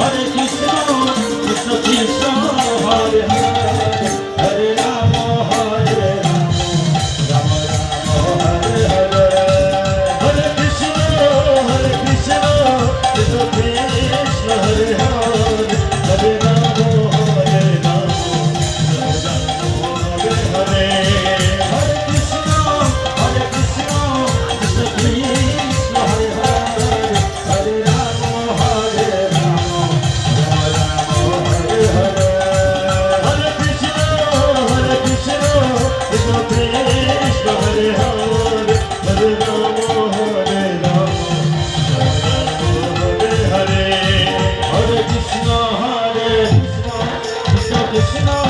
हरे Krishna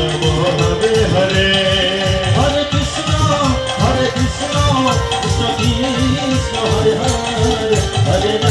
だけ。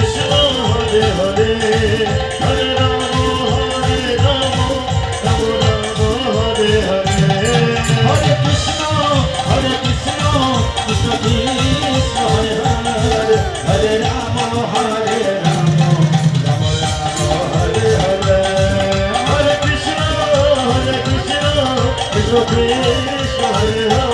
দেশ